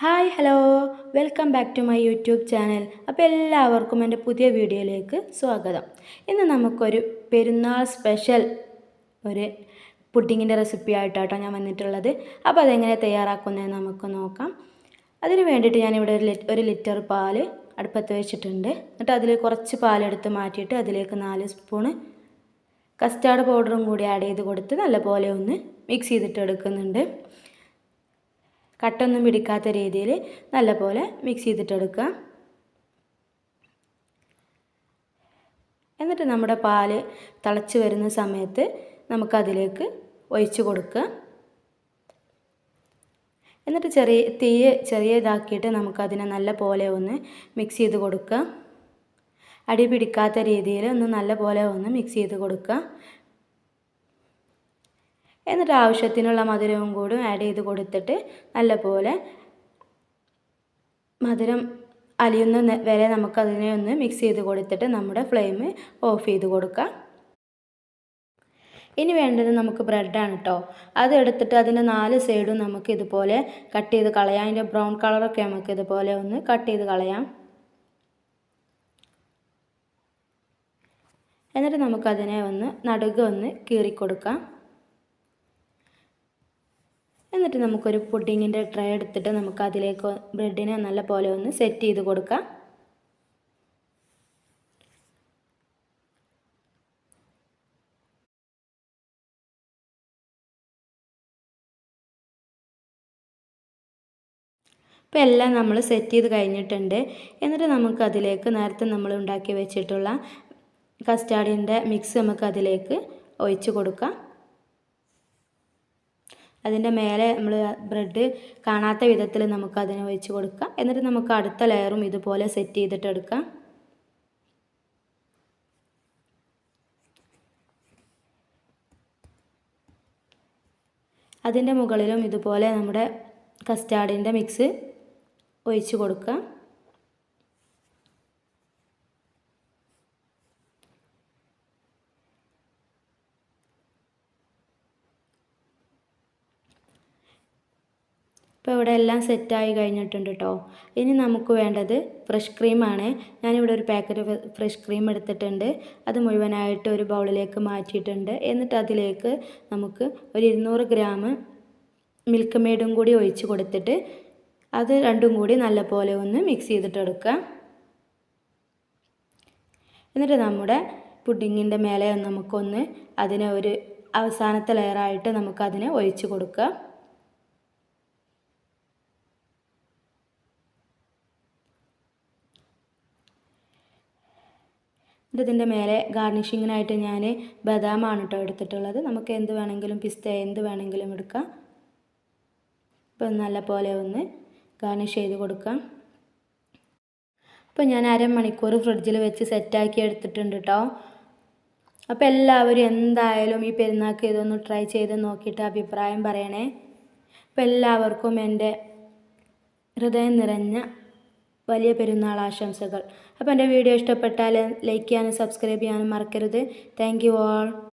Hi hello. Welcome back to my YouTube channel. അപ്പോൾ എല്ലാവർക്കും എന്റെ പുതിയ വീഡിയോയിലേക്ക് സ്വാഗതം. ഇന്ന് നമുക്കൊരു പെരുന്നാൾ സ്പെഷ്യൽ ഒരു പുഡിങ്ങിന്റെ റെസിപ്പി ആയിട്ടാട്ടോ ഞാൻ വന്നിട്ടുള്ളത്. അപ്പോൾ അതെങ്ങനെ തയ്യാറാക്കുന്നതെന്ന് നമുക്ക് നോക്കാം. അതിന് വേണ്ടിയിട്ട് ഞാനിവിടെ ഒരു ഒരു ലിറ്റർ പാൽ അടുപ്പത്ത് വെച്ചിട്ടുണ്ട്. എന്നിട്ട് അതിൽ കുറച്ച് പാലെടുത്ത് മാറ്റിയിട്ട് അതിലേക്ക് നാല് സ്പൂണ് കസ്റ്റാർഡ് പൗഡറും കൂടി ആഡ് ചെയ്ത് കൊടുത്ത് നല്ലപോലെ ഒന്ന് മിക്സ് ചെയ്തിട്ട് എടുക്കുന്നുണ്ട്. കട്ടൊന്നും പിടിക്കാത്ത രീതിയിൽ നല്ലപോലെ മിക്സ് ചെയ്തിട്ടെടുക്കുക. എന്നിട്ട് നമ്മുടെ പാൽ തിളച്ച് വരുന്ന സമയത്ത് നമുക്കതിലേക്ക് ഒഴിച്ച് കൊടുക്കുക. എന്നിട്ട് ചെറിയ തീ ചെറിയ ഇതാക്കിയിട്ട് നമുക്കതിനെ നല്ല പോലെ ഒന്ന് മിക്സ് ചെയ്ത് കൊടുക്കുക. അടി പിടിക്കാത്ത രീതിയിൽ ഒന്ന് നല്ല പോലെ ഒന്ന് മിക്സ് ചെയ്ത് കൊടുക്കുക. എന്നിട്ട് ആവശ്യത്തിനുള്ള മധുരവും കൂടി ആഡ് ചെയ്ത് കൊടുത്തിട്ട് നല്ലപോലെ മധുരം അലിയുന്ന വരെ നമുക്കതിനെ ഒന്ന് മിക്സ് ചെയ്ത് കൊടുത്തിട്ട് നമ്മുടെ ഫ്ലെയിം ഓഫ് ചെയ്ത് കൊടുക്കുക. ഇനി വേണ്ടത് നമുക്ക് ബ്രെഡാണ് കേട്ടോ അത് എടുത്തിട്ട് അതിന്റെ നാല് സൈഡും നമുക്ക് ഇതുപോലെ കട്ട് ചെയ്ത് കളയാം. അതിന്റെ ബ്രൗൺ കളറൊക്കെ നമുക്ക് ഇതുപോലെ ഒന്ന് കട്ട് ചെയ്ത് കളയാം. എന്നിട്ട് നമുക്കതിനെ ഒന്ന് നടുക ഒന്ന് കീറിക്കൊടുക്കാം. എന്നിട്ട് നമുക്കൊരു പുഡിങ്ങിന്റെ ട്രേ എടുത്തിട്ട് നമുക്ക് അതിലേക്ക് ബ്രെഡിനെ നല്ല പോലെ ഒന്ന് സെറ്റ് ചെയ്ത് കൊടുക്കാം. ഇപ്പോൾ എല്ലാം നമ്മൾ സെറ്റ് ചെയ്ത് കഴിഞ്ഞിട്ടുണ്ട്. എന്നിട്ട് നമുക്ക് അതിലേക്ക് നേരത്തെ നമ്മൾ ഉണ്ടാക്കി വെച്ചിട്ടുള്ള കസ്റ്റാർഡിന്റെ മിക്സ് നമുക്ക് അതിലേക്ക് ഒഴിച്ച് കൊടുക്കാം. അതിന്റെ മേലെ നമ്മൾ ബ്രെഡ് കാണാത്ത വിധത്തിൽ നമുക്ക് അതിനെ വെച്ച് കൊടുക്കാം. എന്നിട്ട് നമുക്ക് അടുത്ത ലെയറും ഇതുപോലെ സെറ്റ് ചെയ്തിട്ട് എടുക്കാം. അതിന്റെ മുകളിലും ഇതുപോലെ നമ്മുടെ കസ്റ്റാർഡിന്റെ മിക്സ് ഒഴിച്ച് കൊടുക്കുക ഇപ്പോൾ ഇവിടെ എല്ലാം സെറ്റായി കഴിഞ്ഞിട്ടുണ്ട് കേട്ടോ ഇനി നമുക്ക് വേണ്ടത് ഫ്രഷ് ക്രീമാണ് ഞാനിവിടെ ഒരു പാക്കറ്റ് ഫ്രഷ് ക്രീം എടുത്തിട്ടുണ്ട്. അത് മുഴുവനായിട്ട് ഒരു ബൗളിലേക്ക് മാറ്റിയിട്ടുണ്ട്. എന്നിട്ട് അതിലേക്ക് നമുക്ക് ഒരു ഇരുന്നൂറ് ഗ്രാം മിൽക്ക് മെയ്ഡും കൂടി ഒഴിച്ച് കൊടുത്തിട്ട് അത് രണ്ടും കൂടി നല്ലപോലെ ഒന്ന് മിക്സ് ചെയ്തിട്ട് എടുക്കുക എന്നിട്ട് നമ്മുടെ പുഡിങ്ങിന്റെ മേലെ നമുക്കൊന്ന് അതിനെ ഒരു അവസാനത്തെ ലെയറായിട്ട് നമുക്കതിനെ ഒഴിച്ച് കൊടുക്കുക ഇതിന്റെ മേലെ ഗാർണിഷിങ്ങിനായിട്ട് ഞാൻ ബദാമാണ് കേട്ടോ എടുത്തിട്ടുള്ളത്. നമുക്ക് എന്ത് വേണമെങ്കിലും പിസ്ത എന്ത് വേണമെങ്കിലും എടുക്കാം. ഇപ്പം നല്ല പോലെ ഒന്ന് ഗാർണിഷ് ചെയ്ത് കൊടുക്കാം. അപ്പോൾ ഞാൻ അരമണിക്കൂർ ഫ്രിഡ്ജിൽ വെച്ച് സെറ്റാക്കി എടുത്തിട്ടുണ്ട് കേട്ടോ അപ്പോൾ എല്ലാവരും എന്തായാലും ഈ പെരുന്നാൾക്ക് ഇതൊന്ന് ട്രൈ ചെയ്ത് നോക്കിയിട്ട് അഭിപ്രായം പറയണേ. അപ്പോൾ എല്ലാവർക്കും എന്റെ ഹൃദയം നിറഞ്ഞ വലിയ പെരുന്നാൾ ആശംസകൾ. അപ്പോൾ എന്റെ വീഡിയോ ഇഷ്ടപ്പെട്ടാൽ ലൈക്ക് ചെയ്യാനും സബ്സ്ക്രൈബ് ചെയ്യാനും മറക്കരുത്. Thank you all.